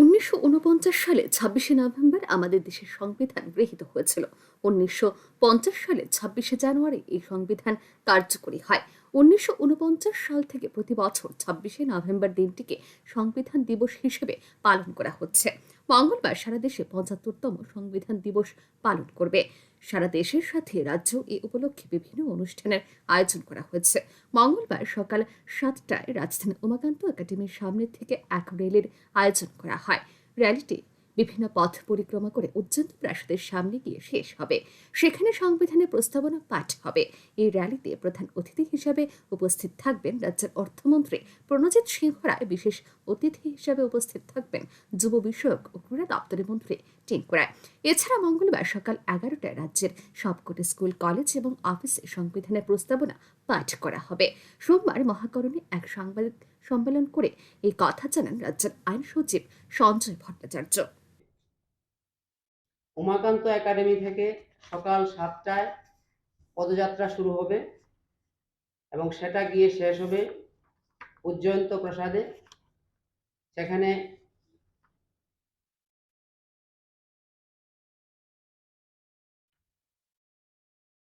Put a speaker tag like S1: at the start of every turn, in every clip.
S1: উনিশশো সালে ছাব্বিশে নভেম্বর আমাদের দেশের সংবিধান গৃহীত হয়েছিল উনিশশো সালে ছাব্বিশে জানুয়ারি এই সংবিধান কার্যকরী হয় উনিশশো সাল থেকে প্রতি বছর ছাব্বিশে নভেম্বর দিনটিকে সংবিধান দিবস হিসেবে পালন করা হচ্ছে মঙ্গলবার সারা দেশে পঁচাত্তরতম সংবিধান দিবস পালন করবে সারা দেশের সাথে রাজ্য এ উপলক্ষে বিভিন্ন অনুষ্ঠানের আয়োজন করা হয়েছে মঙ্গলবার সকাল সাতটায় রাজধানী উমাকান্ত একাডেমির সামনে থেকে এক রেলের আয়োজন করা হয় র্যালিটি বিভিন্ন পথ পরিক্রমা করে উজ্জন্ত প্রাসাদের সামনে গিয়ে শেষ হবে সেখানে সংবিধানের প্রস্তাবনা পাঠ হবে এই র্যালিতে প্রধান অতিথি হিসাবে উপস্থিত থাকবেন রাজ্যের অর্থমন্ত্রী প্রণজিৎ সিংহ রায় বিশেষ অতিথি হিসাবে উপস্থিত থাকবেন যুব বিষয়ক ও ক্রীড়া দপ্তরের মন্ত্রী টিঙ্কুরায় এছাড়া মঙ্গলবার সকাল এগারোটায় রাজ্যের সবকটি স্কুল কলেজ এবং অফিসে সংবিধানের প্রস্তাবনা পাঠ করা হবে সোমবার মহাকরণে এক সাংবাদিক সম্মেলন করে এই কথা জানান রাজ্যের আইন সচিব সঞ্জয় ভট্টাচার্য উমাকান্ত একাডেমি থেকে সকাল সাতটায় পদযাত্রা শুরু হবে এবং সেটা গিয়ে শেষ হবে উজ্জয়ন্ত প্রাসাদে সেখানে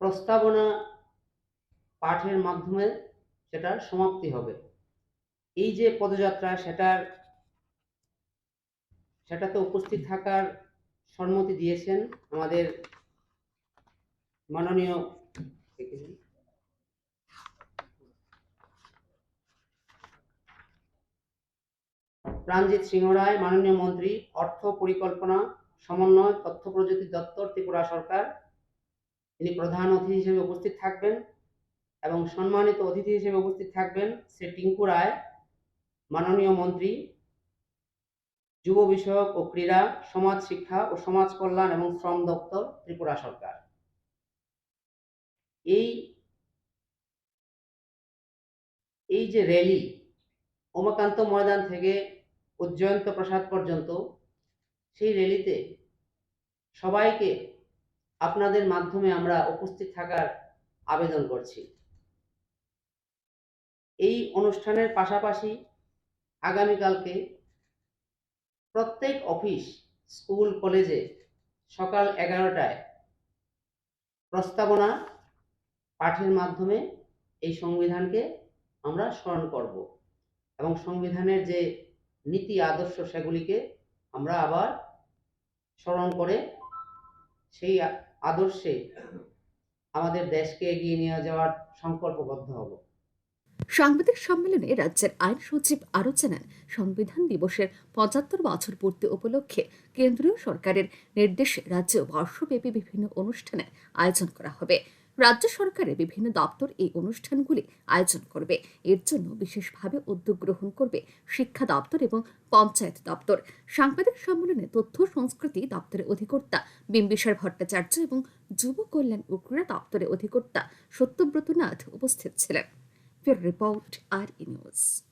S1: প্রস্তাবনা পাঠের মাধ্যমে সেটার সমাপ্তি হবে এই যে পদযাত্রা সেটার সেটাতে উপস্থিত থাকার সম্মতি দিয়েছেন আমাদের মাননীয় প্রাণজিৎ সিংহ রায় মাননীয় মন্ত্রী অর্থ পরিকল্পনা সমন্বয় তথ্য প্রযুক্তি দপ্তর ত্রিপুরা সরকার তিনি প্রধান অতিথি হিসেবে উপস্থিত থাকবেন এবং সম্মানিত অতিথি হিসেবে উপস্থিত থাকবেন শ্রী টিঙ্কু রায় মাননীয় মন্ত্রী যুব বিষয়ক ও ক্রীড়া সমাজ শিক্ষা ও সমাজ কল্যাণ এবং শ্রম দপ্তর ত্রিপুরা সরকার এই এই যে র্যালি উমাকান্ত ময়দান থেকে উজ্জয়ন্ত প্রসাদ পর্যন্ত সেই র্যালিতে সবাইকে আপনাদের মাধ্যমে আমরা উপস্থিত থাকার আবেদন করছি এই অনুষ্ঠানের পাশাপাশি আগামীকালকে প্রত্যেক অফিস স্কুল কলেজে সকাল এগারোটায় প্রস্তাবনা পাঠের মাধ্যমে এই সংবিধানকে আমরা স্মরণ করব এবং সংবিধানের যে নীতি আদর্শ সেগুলিকে আমরা আবার স্মরণ করে সেই আদর্শে আমাদের দেশকে এগিয়ে নিয়ে যাওয়ার সংকল্পবদ্ধ হব
S2: সাংবাদিক সম্মেলনে রাজ্যের আইন সচিব আরও জানান সংবিধান দিবসের পঁচাত্তর বছর পূর্তি উপলক্ষে কেন্দ্রীয় সরকারের নির্দেশে রাজ্যে বর্ষব্যাপী বিভিন্ন অনুষ্ঠানের আয়োজন করা হবে রাজ্য সরকারের বিভিন্ন দপ্তর এই অনুষ্ঠানগুলি আয়োজন করবে এর জন্য বিশেষভাবে উদ্যোগ গ্রহণ করবে শিক্ষা দপ্তর এবং পঞ্চায়েত দপ্তর সাংবাদিক সম্মেলনে তথ্য সংস্কৃতি দপ্তরের অধিকর্তা বিম্বিসার ভট্টাচার্য এবং যুব কল্যাণ ক্রীড়া দপ্তরের অধিকর্তা সত্যব্রত নাথ উপস্থিত ছিলেন في الريبورت ار انيوز